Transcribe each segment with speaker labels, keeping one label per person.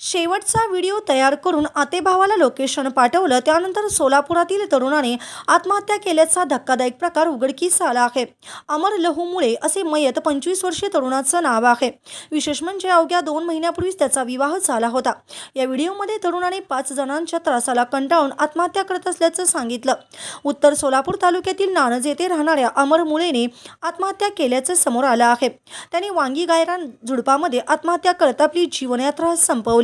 Speaker 1: शेवटचा व्हिडिओ तयार करून आतेभावाला लोकेशन पाठवलं त्यानंतर सोलापुरातील तरुणाने आत्महत्या केल्याचा धक्कादायक प्रकार उघडकीस आला आहे. अमर लहूमुळे असे मयत पंचवीस वर्षीय तरुणाचं नाव आहे. विशेष म्हणजे अवघ्या दोन महिन्यापूर्वीच त्याचा विवाह झाला होता. या व्हिडिओमध्ये तरुणाने पाच जणांच्या त्रासाला कंटाळून आत्महत्या करत असल्याचं सांगितलं. उत्तर सोलापूर तालुक्यातील नाणज येथे राहणाऱ्या अमर मुळेने आत्महत्या केल्याचं समोर आलं आहे. त्याने वांगी गायरान झुडपामध्ये आत्महत्या करत आपली जीवनयात्रा संपवली.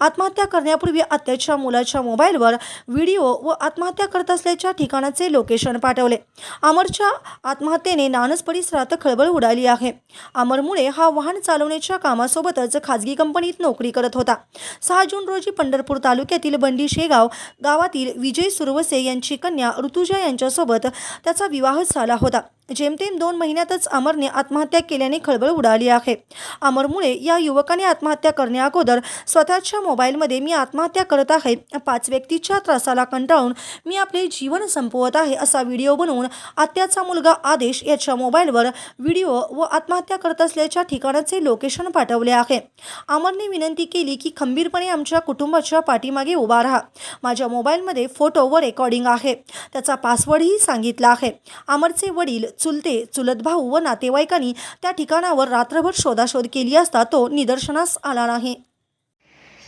Speaker 1: आत्महत्या करण्यापूर्वी आत्याच्या मुलाच्या मोबाईलवर व्हिडिओ व आत्महत्या करत असल्याच्या ठिकाणाचे लोकेशन पाठवले. अमरच्या आत्महत्येने नानस परिसरात खळबळ उडाली आहे. अमरमुळे हा वाहन चालवण्याच्या कामासोबतच खाजगी कंपनीत नोकरी करत होता. सहा जून रोजी पंढरपूर तालुक्यातील बंडी शेगाव गावातील विजय सुरवसे यांची कन्या ऋतुजा यांच्यासोबत त्याचा विवाह झाला होता. जेमतेम दोन महिन्यातच अमरने आत्महत्या केल्याने खळबळ उडाली आहे. अमरमुळे या युवकाने आत्महत्या करण्याअगोदर स्वतःच्या मोबाईलमध्ये मी आत्महत्या करत आहे. पाच व्यक्तीच्या त्रासाला कंटाळून मी आपले जीवन संपवत आहे असा व्हिडिओ बनवून आत्याचा मुलगा आदेश याच्या मोबाईलवर व्हिडिओ व आत्महत्या करत असल्याच्या ठिकाणाचे लोकेशन पाठवले आहे. अमरने विनंती केली की खंबीरपणे आमच्या कुटुंबाच्या पाठीमागे उभा राहा. माझ्या मोबाईलमध्ये फोटो व रेकॉर्डिंग आहे. त्याचा पासवर्डही सांगितला आहे. अमरचे वडील चुलते चुलत भाऊ व नातेवाईकांनी त्या ठिकाणावर रात्रभर शोधाशोध केली असता तो निदर्शनास आला नाही.